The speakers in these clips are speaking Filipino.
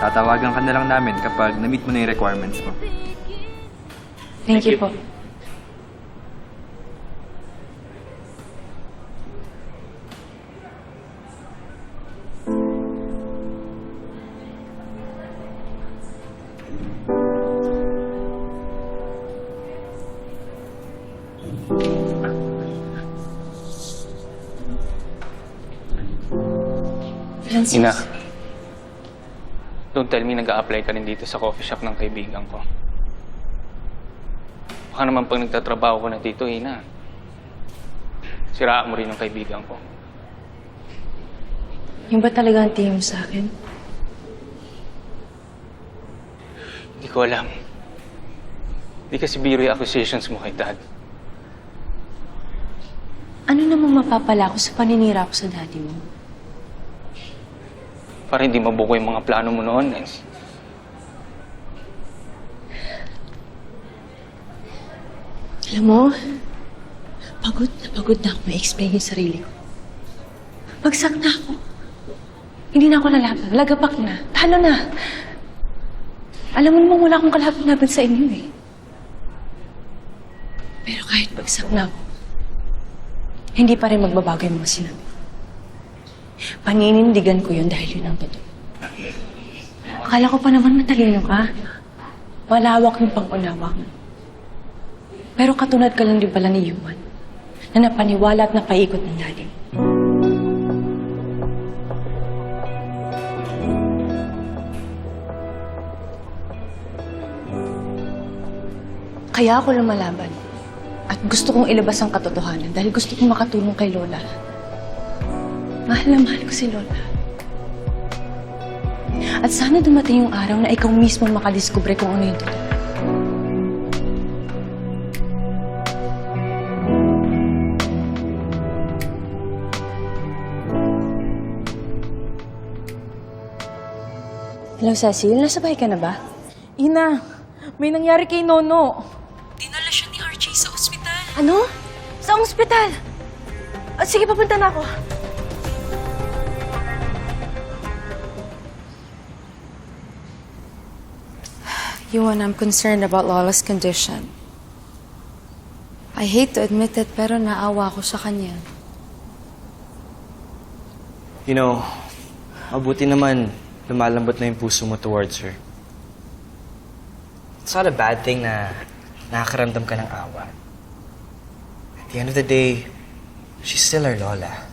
Tatawagan ka na lang namin kapag na-meet mo na yung requirements mo. Thank, you po. Francis. Ina, don't tell me nag apply ka rin dito sa coffee shop ng kaibigan ko. Baka naman pag nagtatrabaho ko na dito, Ina, siraan mo rin yung kaibigan ko. Yung ba talaga ang tingin mo sa akin? Hindi ko alam. Hindi kasi biro yung accusations mo kay Dad. Ano namang mapapala ko sa paninira ko sa daddy mo? Para hindi mabuko yung mga plano mo noon, eh. Alam mo, pagod na pagod na ako ma-explain yung sarili ko. Bagsak na ako. Hindi na ako lalaban. Lagapak na. Talo na. Alam mo namang wala akong kalaban-laban sa inyo eh. Pero kahit bagsak na ako, hindi pa rin magbabago yung mga sinabi. Paninindigan ko yun dahil yun ang totoo. Akala ko pa naman matalino ka. Malawak yung pangunawa mo. Pero katulad ka lang din pala ni Yuan, na napaniwala at napaikot ng lalim. Kaya ako lumalaban. At gusto kong ilabas ang katotohanan dahil gusto kong makatulong kay Lola. Mahal na mahal ko si Lola. At sana dumating yung araw na ikaw mismo makadiskubre kung ano yung totoo. Hello, Cecil. Nasa bahay ka na ba? Ina, may nangyari kay Nono. Dinala siya ni Archie sa ospital. Ano? Sa ospital? Ah, sige, papunta na ako. Yuan, I'm concerned about Lola's condition. I hate to admit it, pero naawa ako sa kanya. You know, mabuti naman lumalambot na yung puso mo towards her. It's not a bad thing na nakakaramdam ka ng awa. At the end of the day, she's still our lola.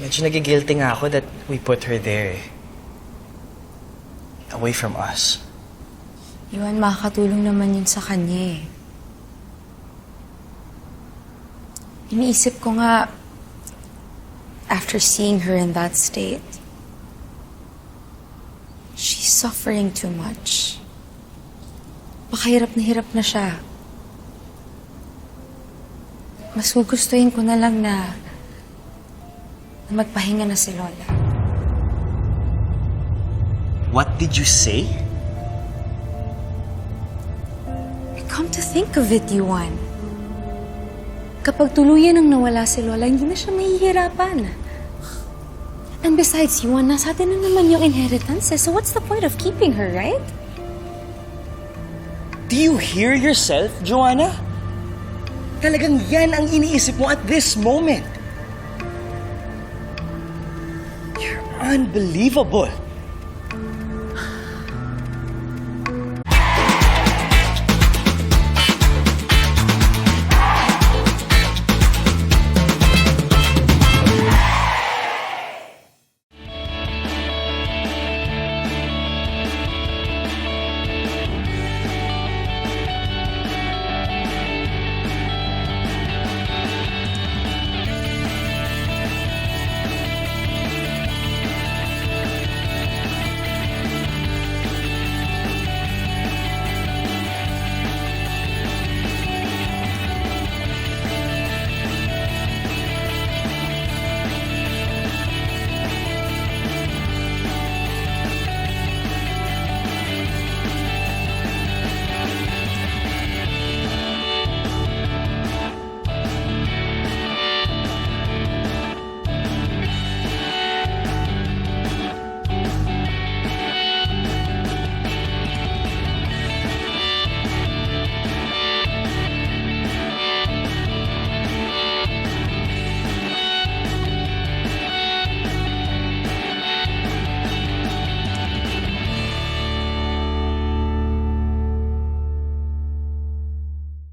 Medyo nagigilty nga ako that we put her there. eh. Away from us. Yuan, makakatulong naman yun sa kanya eh. Iniisip ko nga, after seeing her in that state, she's suffering too much. Baka hirap na hirap na siya. Mas gugustuhin ko na lang na, na magpahinga na si Lola. What did you say? Come to think of it, Yuan. Kapag tuluyan ang nawala si Lola, hindi na siya mahihirapan. And besides, Yuan, nasa atin na naman yung inheritance. So what's the point of keeping her, right? Do you hear yourself, Joanna? Talagang yan ang iniisip mo at this moment. You're unbelievable.